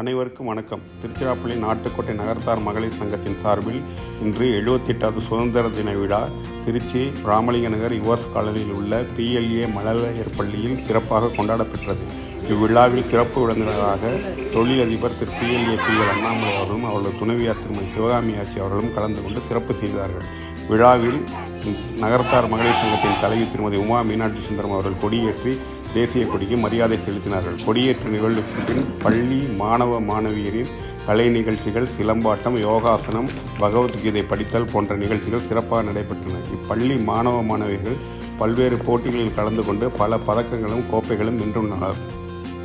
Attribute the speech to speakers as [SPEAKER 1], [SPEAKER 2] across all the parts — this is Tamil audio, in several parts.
[SPEAKER 1] அனைவருக்கும் வணக்கம். திருச்சிராப்பள்ளி நாட்டுக்கோட்டை நகர்த்தார் மகளிர் சங்கத்தின் சார்பில் இன்று எழுபத்தெட்டாவது சுதந்திர தின விழா. திருச்சி ராமலிங்க நகர் யுவர்ஸ் காலனியில் உள்ள பிஎல்ஏ மழலையர் பள்ளியில் சிறப்பாக கொண்டாடப்பெற்றது. இவ்விழாவில் சிறப்பு விருந்தினராக தொழிலதிபர் Thiru PLA P L Annamalai அவர்களும் அவரது துணைவியார் திருமதி சிவகாமி ஆட்சி அவர்களும் கலந்து கொண்டு சிறப்பு செய்தார்கள். விழாவில் நகர்த்தார் மகளிர் சங்கத்தின் தலைவி திருமதி உமா மீனாட்சி சுந்தரம் அவர்கள் கொடியேற்றி தேசிய கொடிக்கு மரியாதை செலுத்தினார்கள். கொடியேற்ற நிகழ்வுக்கு பின் பள்ளி மாணவ மாணவியரின் கலை நிகழ்ச்சிகள் சிலம்பாட்டம் யோகாசனம் பகவத்கீதை படித்தல் போன்ற நிகழ்ச்சிகள் சிறப்பாக நடைபெற்றன. இப்பள்ளி மாணவ மாணவிகள் பல்வேறு போட்டிகளில் கலந்து கொண்டு பல பதக்கங்களும் கோப்பைகளும் வென்றுள்ளனர்.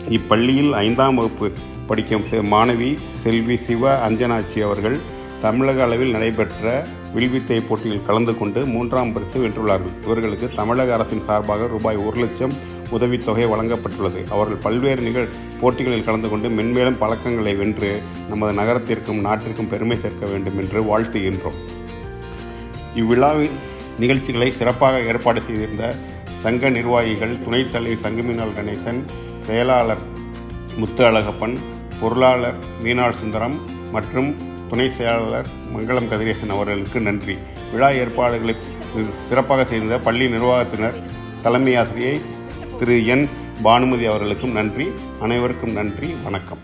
[SPEAKER 1] இப்பள்ளியில் ஐந்தாம் வகுப்பு படிக்கும் செ- மாணவி செல்வி சிவ அஞ்சனாட்சி அவர்கள் தமிழக அளவில் நடைபெற்ற வில்வித்தை போட்டியில் கலந்து கொண்டு மூன்றாம் பரிசு வென்றுள்ளார்கள். இவர்களுக்கு தமிழக அரசின் சார்பாக ரூபாய் ஒரு லட்சம் உதவித்தொகை வழங்கப்பட்டுள்ளது. அவர்கள் பல்வேறு நிகழ் போட்டிகளில் கலந்து கொண்டு மென்மேலும் பழக்கங்களை வென்று நமது நகரத்திற்கும் நாட்டிற்கும் பெருமை சேர்க்க வேண்டும் என்று வாழ்த்துகின்றோம். இவ்விழாவின் நிகழ்ச்சிகளை சிறப்பாக ஏற்பாடு செய்திருந்த சங்க நிர்வாகிகள் துணைத் தலைவர் கணேசன் செயலாளர் முத்து அழகப்பன் பொருளாளர் மீனாள் சுந்தரம் மற்றும் துணை செயலாளர் மங்களம் கதிரேசன் அவர்களுக்கு நன்றி. விழா ஏற்பாடுகளை சிறப்பாக செய்த பள்ளி நிர்வாகத்தினர் தலைமை ஆசிரியை திரு என் பானுமதி அவர்களுக்கும் நன்றி. அனைவருக்கும் நன்றி. வணக்கம்.